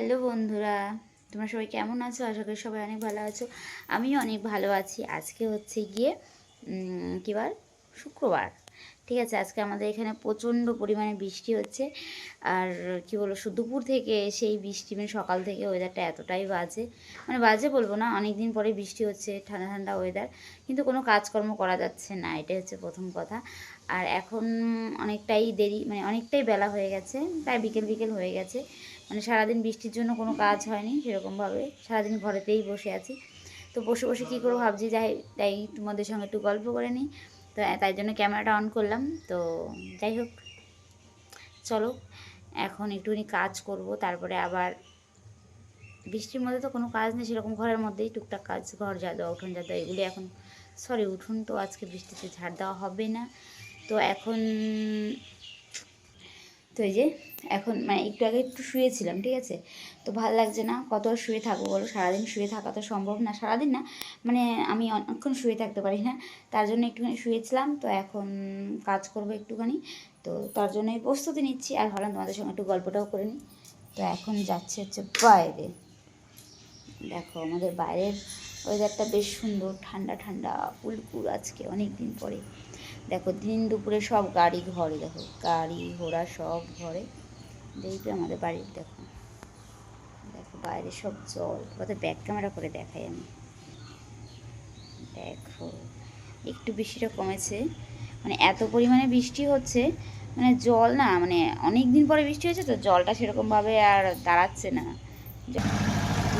Hello বন্ধুরা, তোমরা সবাই কেমন আছো? আশা করি সবাই অনেক ভালো আছো। আমিও অনেক ভালো আছি। আজকে হচ্ছে গিয়ে কী বার? শুক্রবার। ঠিক আছে, আজকে আমাদের এখানে প্রচণ্ড পরিমাণে বৃষ্টি হচ্ছে। আর কি বলব দুপুর থেকে সেই বৃষ্টি মানে সকাল থেকে ওয়েদারটা এতটাই বাজে। মানে বাজে বলব না অনেক দিন পরে বৃষ্টি হচ্ছে, ঠান্ডা ঠান্ডা ওয়েদার কিন্তু কোনো কাজকর্ম করা যাচ্ছে না, এটাই হচ্ছে প্রথম কথা। আর এখন অনেকটাই দেরি মানে অনেকটাই বেলা হয়ে গেছে, প্রায় বিকেল বিকেল হয়ে গেছে। মানে সারাদিন বৃষ্টির জন্য কোনো কাজ হয়নি সেরকমভাবে। সারাদিন ঘরেতেই বসে আছি। তো বসে বসে কী করব ভাবছি, যাই তাই তোমাদের সঙ্গে একটু গল্প করে নিই। তো তাই জন্য ক্যামেরাটা অন করলাম। তো যাই হোক, চলো, এখন একটুখানি কাজ করব, তারপরে আবার বৃষ্টির মধ্যে তো কোনো কাজ নেই, সেরকম ঘরের মধ্যেই টুকটাক কাজ, ঘর যা দেওয়া উঠোন যা দেওয়া এগুলি এখন সরি, উঠুন তো আজকে বৃষ্টিতে ঝাড় দেওয়া হবে না। তো এখন তো এই যে এখন মানে একটু আগে একটু শুয়েছিলাম, ঠিক আছে? তো ভালো লাগছে না, কত শুয়ে থাকব বলো? সারাদিন শুয়ে থাকা তো সম্ভব না, সারাদিন না মানে আমি অনেকক্ষণ শুয়ে থাকতে পারি না, তার জন্য একটুখানি শুয়েছিলাম, তো এখন কাজ করব একটুখানি, তো তার জন্যই প্রস্তুতি নিচ্ছি, আর ভাবলাম তোমাদের সঙ্গে একটু গল্পটাও করে নিই। তো এখন যাচ্ছে হচ্ছে বাইরে। দেখো আমাদের বাইরের ওয়েদারটা বেশ সুন্দর, ঠান্ডা ঠান্ডা কুলকুল আজকে অনেক দিন পরে। দেখো, দিন দুপুরে সব গাড়ি ঘরে, দেখো, গাড়ি, ঘোড়া সব ঘরে। দেখবে আমাদের বাড়ির, দেখো। দেখো, বাইরে সব জল কত ব্যাক ক্যামেরা করে দেখাই আমি। দেখো, একটু বৃষ্টিটা কমেছে। মানে এত পরিমাণে বৃষ্টি হচ্ছে মানে জল না মানে অনেক দিন পরে বৃষ্টি হয়েছে তো জলটা সেরকমভাবে আর দাঁড়াচ্ছে না।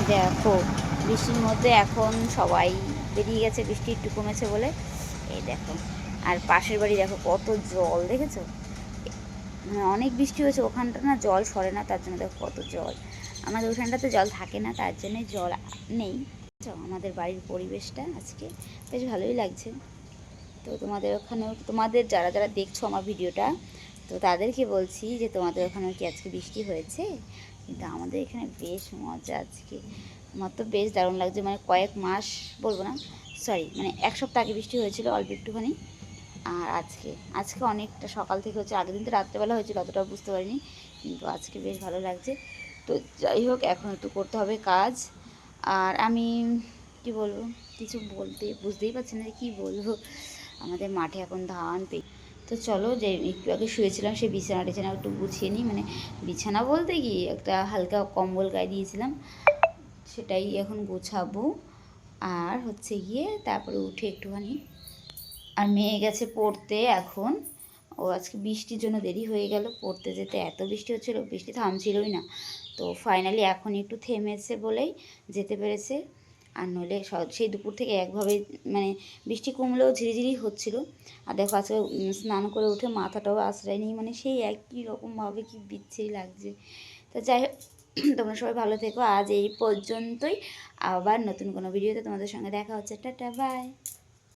দেখো বৃষ্টির মধ্যে এখন সবাই বেরিয়ে গেছে, বৃষ্টি একটু কমেছে বলে। এই দেখো, আর পাশের বাড়ি দেখো কত জল, দেখেছ? মানে অনেক বৃষ্টি হয়েছে, ওখানটা না জল সরে না, তার জন্য দেখো কত জল। আমাদের ওখানটাতে জল থাকে না, তার জন্য জল নেই। আমাদের বাড়ির পরিবেশটা আজকে বেশ ভালোই লাগছে। তো তোমাদের ওখানেও, তোমাদের যারা যারা দেখছ আমার ভিডিওটা, তো তাদেরকে বলছি যে তোমাদের ওখানেও কি আজকে বৃষ্টি হয়েছে? কিন্তু আমাদের এখানে বেশ মজা আজকে। আমার তো বেশ দারুণ লাগছে মানে কয়েক মাস বলব না সরি মানে এক সপ্তাহ আগে বৃষ্টি হয়েছিল অল্প একটুখানি, আর আজকে আজকে অনেকটা সকাল থেকে হচ্ছে, আগের দিন তো রাত্রেবেলা হয়েছিল, অতটাও বুঝতে পারিনি, কিন্তু আজকে বেশ ভালো লাগছে, তো যাই হোক, এখন একটু করতে হবে কাজ, আর আমি, কি বলব, কিছু বলতে, বুঝতেই পারছি না যে কী বলব, আমাদের মাঠে এখন ধান পে তো চলো যে একটু আগে শুয়েছিলাম, সেই বিছানা টিছানা একটু গুছিয়ে নিই মানে বিছানা বলতে কি, একটা হালকা কম্বল গায়ে দিয়েছিলাম সেটাই এখন গোছাবো। আর হচ্ছে গিয়ে তারপরে উঠে একটুখানি, আর মেয়ে গেছে পড়তে এখন। ও আজকে বৃষ্টির জন্য দেরি হয়ে গেল, পড়তে যেতে এত বৃষ্টি হচ্ছিল, বৃষ্টি থামছিলই না। তো ফাইনালি এখন একটু থেমেছে বলেই যেতে পেরেছে। আর নইলে সেই দুপুর থেকে একভাবে মানে বৃষ্টি কমলেও ঝিরিঝিরি হচ্ছিল। আর দেখো আজকে স্নান করে উঠে মাথাটাও আশ্রয় নেই মানে সেই একই রকমভাবে কি বিচ্ছিরি লাগছে। তো যাই হোক তোমরা সবাই ভালো থেকো। আজ এই পর্যন্তই। আবার নতুন কোনো ভিডিওতে তোমাদের সঙ্গে দেখা হচ্ছে। Tata, bye.